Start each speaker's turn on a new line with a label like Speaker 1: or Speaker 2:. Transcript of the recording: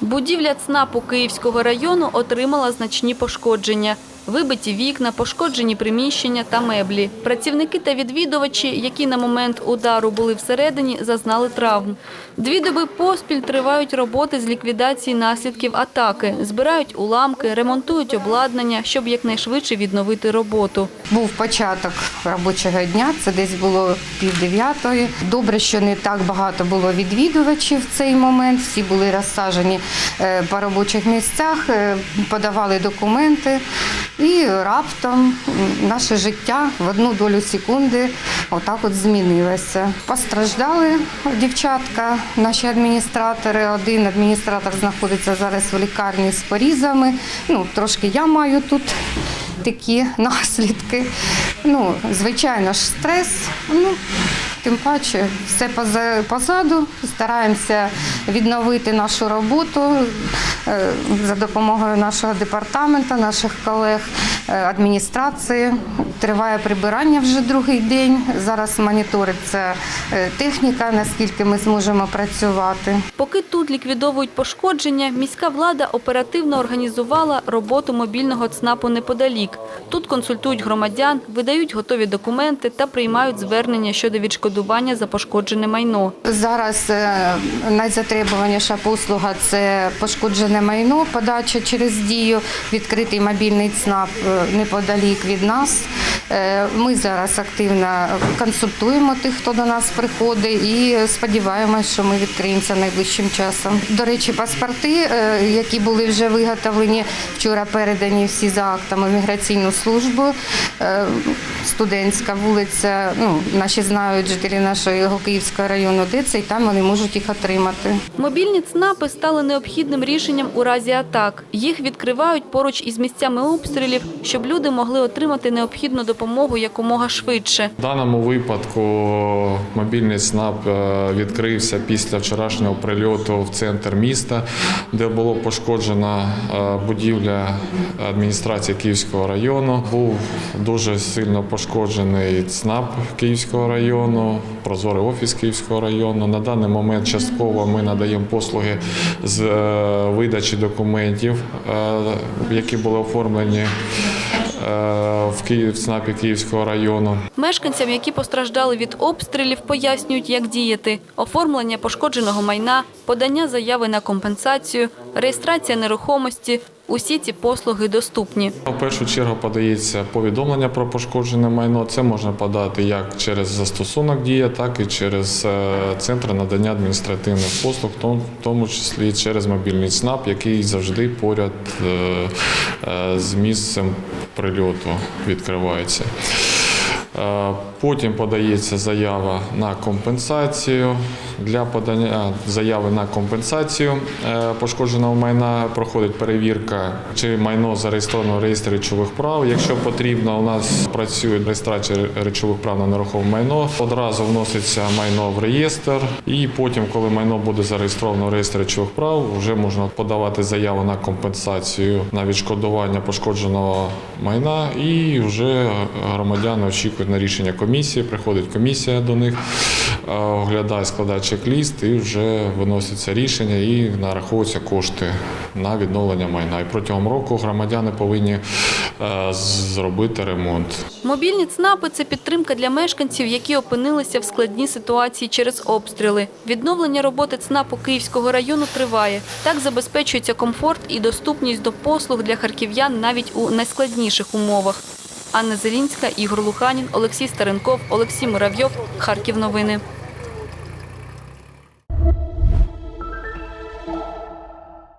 Speaker 1: Будівля ЦНАПу Київського району отримала значні пошкодження. Вибиті вікна, пошкоджені приміщення та меблі. Працівники та відвідувачі, які на момент удару були всередині, зазнали травм. Дві доби поспіль тривають роботи з ліквідації наслідків атаки. Збирають уламки, ремонтують обладнання, щоб якнайшвидше відновити роботу.
Speaker 2: Був початок робочого дня, це десь було пів дев'ятої. Добре, що не так багато було відвідувачів в цей момент. Всі були розсаджені е, по робочих місцях, е, подавали документи. І раптом наше життя в одну долю секунди отак от змінилося. Постраждали дівчатка, наші адміністратори. Один адміністратор знаходиться зараз в лікарні з порізами. Ну, трошки я маю тут такі наслідки. Ну, звичайно ж, стрес. Ну, тим паче, все позаду. Стараємося відновити нашу роботу е, за допомогою нашого департаменту, наших колег, е, адміністрації. Триває прибирання вже другий день. Зараз моніториться е, техніка, наскільки ми зможемо працювати.
Speaker 1: Поки тут ліквідовують пошкодження, міська влада оперативно організувала роботу мобільного ЦНАПу неподалік. Тут консультують громадян, видають готові документи та приймають звернення щодо відшкодування за пошкоджене майно.
Speaker 2: Зараз е, найзатребуваніша послуга це пошкоджене майно, подача через дію, відкритий мобільний ЦНАП е, неподалік від нас. Е, Ми зараз активно консультуємо тих, хто до нас приходить, і сподіваємось, що ми відкриємося найближчим часом. До речі, паспорти, які були вже виготовлені вчора, передані всі за актами в міграційну службу. Студентська вулиця. Ну наші знають жителі нашого Київського району, де це і там вони можуть їх отримати.
Speaker 1: Мобільні ЦНАПи стали необхідним рішенням у разі атак. Їх відкривають поруч із місцями обстрілів, щоб люди могли отримати необхідну допомогу якомога швидше.
Speaker 3: В даному випадку мобільний СНАП е, відкрився після вчорашнього прильоту в центр міста, де було пошкоджена е, будівля адміністрації Київського району. Був дуже сильно пошкоджений ЦНАП Київського району, прозорий офіс Київського району. На даний момент частково ми надаємо послуги з е, видачі документів, е, які були оформлені е, в Київ ЦНАПі Київського району.
Speaker 1: Мешканцям, які постраждали від обстрілів, пояснюють, як діяти: оформлення пошкодженого майна, подання заяви на компенсацію, реєстрація нерухомості. Усі ці послуги доступні.
Speaker 3: В першу чергу подається повідомлення про пошкоджене майно. Це можна подати як через застосунок дія, так і через е, центр надання адміністративних послуг, в тому- числі через мобільний ЦНАП, який завжди поряд е, е, з місцем прильоту відкривається. Потім подається заява на компенсацію. Для подання заяви на компенсацію е, пошкодженого майна проходить перевірка, чи майно зареєстровано в реєстрі речових прав. Якщо потрібно, у нас працює реєстрація речових прав на нерухоме майно. Одразу вноситься майно в реєстр, і потім, коли майно буде зареєстровано в реєстрі речових прав, вже можна подавати заяву на компенсацію на відшкодування пошкодженого майна, і вже громадяни очікують на рішення комісії. Приходить комісія до них, оглядає, складає чек-ліст і вже виноситься рішення і нараховуються кошти на відновлення майна. І протягом року громадяни повинні е, зробити ремонт.
Speaker 1: Мобільні ЦНАПи – це підтримка для мешканців, які опинилися в складній ситуації через обстріли. Відновлення роботи ЦНАПу Київського району триває. Так забезпечується комфорт і доступність до послуг для харків'ян навіть у найскладніших умовах. Анна Зелінська, Ігор Луханін, Олексій Старенков, Олексій Муравйов. Харків новини.